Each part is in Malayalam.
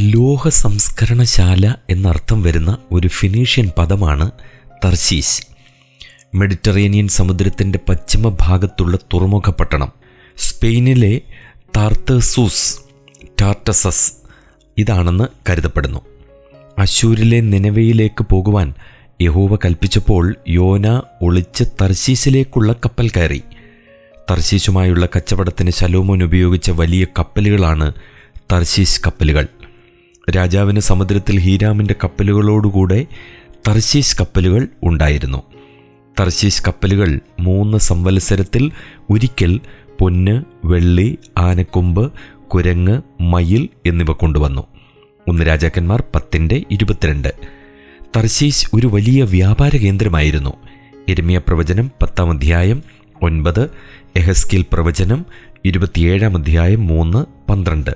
ലോഹ സംസ്കരണശാല എന്നർത്ഥം വരുന്ന ഒരു ഫിനീഷ്യൻ പദമാണ് തർശീസ്. മെഡിറ്ററേനിയൻ സമുദ്രത്തിന്റെ പശ്ചിമ ഭാഗത്തുള്ള തുറമുഖ പട്ടണം സ്പെയിനിലെ താർത്തസൂസ് ടാർട്ടസസ് ഇതാണെന്ന് കരുതപ്പെടുന്നു. അശൂരിലെ നിലവയിലേക്ക് പോകുവാൻ യഹോവ കൽപ്പിച്ചപ്പോൾ യോന ഒളിച്ച് തർശീസിലേക്കുള്ള കപ്പൽ കയറി. തർശീശുമായുള്ള കച്ചവടത്തിന് ശലോമോൻ ഉപയോഗിച്ച വലിയ കപ്പലുകളാണ് തർശീസ് കപ്പലുകൾ. രാജാവിന് സമുദ്രത്തിൽ ഹീരാമിന്റെ കപ്പലുകളോടുകൂടെ തർശീസ് കപ്പലുകൾ ഉണ്ടായിരുന്നു. തർശീസ് കപ്പലുകൾ മൂന്ന് സംവത്സരത്തിൽ ഒരിക്കൽ പൊന്ന് വെള്ളി ആനക്കൊമ്പ് കുരങ്ങ് മയിൽ എന്നിവ കൊണ്ടുവന്നു. ഒന്ന് രാജാക്കന്മാർ പത്തിന്റെ ഇരുപത്തിരണ്ട്. തർശീസ് ഒരു വലിയ വ്യാപാര കേന്ദ്രമായിരുന്നു. എരുമിയ പ്രവചനം പത്താം അധ്യായം ഒൻപത് എഹസ്കിൽ പ്രവചനം ഇരുപത്തിയേഴാം അധ്യായം മൂന്ന് പന്ത്രണ്ട്.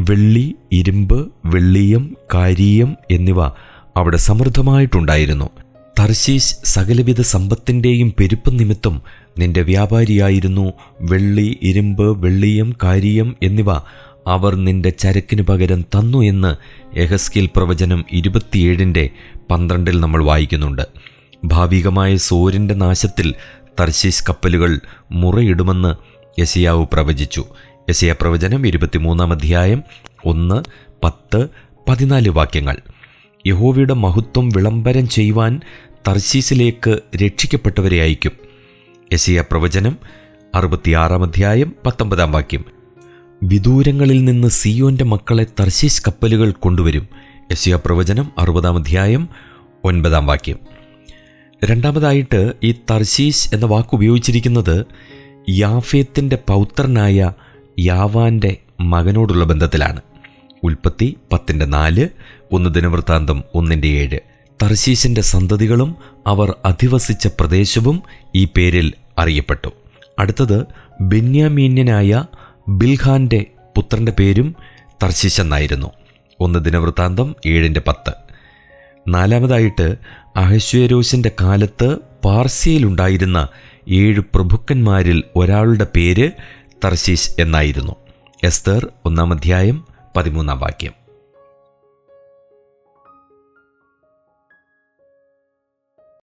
വെള്ളി ഇരുമ്പ് വെള്ളിയം കാരീയം എന്നിവ അവിടെ സമൃദ്ധമായിട്ടുണ്ടായിരുന്നു. തർശീശ് സകലവിധ സമ്പത്തിന്റെയും പെരുപ്പ് നിമിത്തം നിന്റെ വ്യാപാരിയായിരുന്നു. വെള്ളി ഇരുമ്പ് വെള്ളിയം കാരിയം എന്നിവ അവർ നിന്റെ ചരക്കിന് പകരം തന്നു എന്ന് എഹസ്കിൽ പ്രവചനം ഇരുപത്തിയേഴിന്റെ പന്ത്രണ്ടിൽ നമ്മൾ വായിക്കുന്നുണ്ട്. ഭാവികമായ സൂര്യന്റെ നാശത്തിൽ തർശീസ് കപ്പലുകൾ മുറയിടുമെന്ന് യസിയാവ് പ്രവചിച്ചു. യസിയ പ്രവചനം ഇരുപത്തിമൂന്നാം അധ്യായം ഒന്ന് പത്ത് പതിനാല് വാക്യങ്ങൾ. യഹോവയുടെ മഹത്വം വിളംബരം ചെയ്യുവാൻ തർശീസിലേക്ക് രക്ഷിക്കപ്പെട്ടവരെ അയക്കും യസിയ പ്രവചനം അറുപത്തിയാറാം അധ്യായം പത്തൊമ്പതാം വാക്യം. വിദൂരങ്ങളിൽ നിന്ന് സിയോന്റെ മക്കളെ തർശീസ് കപ്പലുകൾ കൊണ്ടുവരും. യസിയ പ്രവചനം അറുപതാം അധ്യായം ഒൻപതാം വാക്യം. രണ്ടാമതായിട്ട് ഈ തർശീസ് എന്ന വാക്ക് ഉപയോഗിച്ചിരിക്കുന്നത് യാഫേത്തിന്റെ പൗത്രനായ യാവാന്റെ മകനോടുള്ള ബന്ധത്തിലാണ്. ഉൽപ്പത്തി പത്തിന്റെ നാല് ഒന്ന് ദിനവൃത്താന്തം ഒന്നിന്റെ ഏഴ്. തർശീശിന്റെ സന്തതികളും അവർ അധിവസിച്ച പ്രദേശവും ഈ പേരിൽ അറിയപ്പെട്ടു. അടുത്തത് ബെന്യാമീന്യനായ ബിൽഖാന്റെ പുത്രന്റെ പേരും തർശീസ് എന്നായിരുന്നു. ഒന്ന് ദിനവൃത്താന്തം ഏഴിന്റെ പത്ത്. നാലാമതായിട്ട് അഹശ്വേരോസിന്റെ കാലത്ത് പാർസിയിലുണ്ടായിരുന്ന ഏഴ് പ്രഭുക്കന്മാരിൽ ഒരാളുടെ പേര് തർശീശ് എന്നായിരുന്നു. എസ്തർ ഒന്നാം അധ്യായം പതിമൂന്നാം വാക്യം.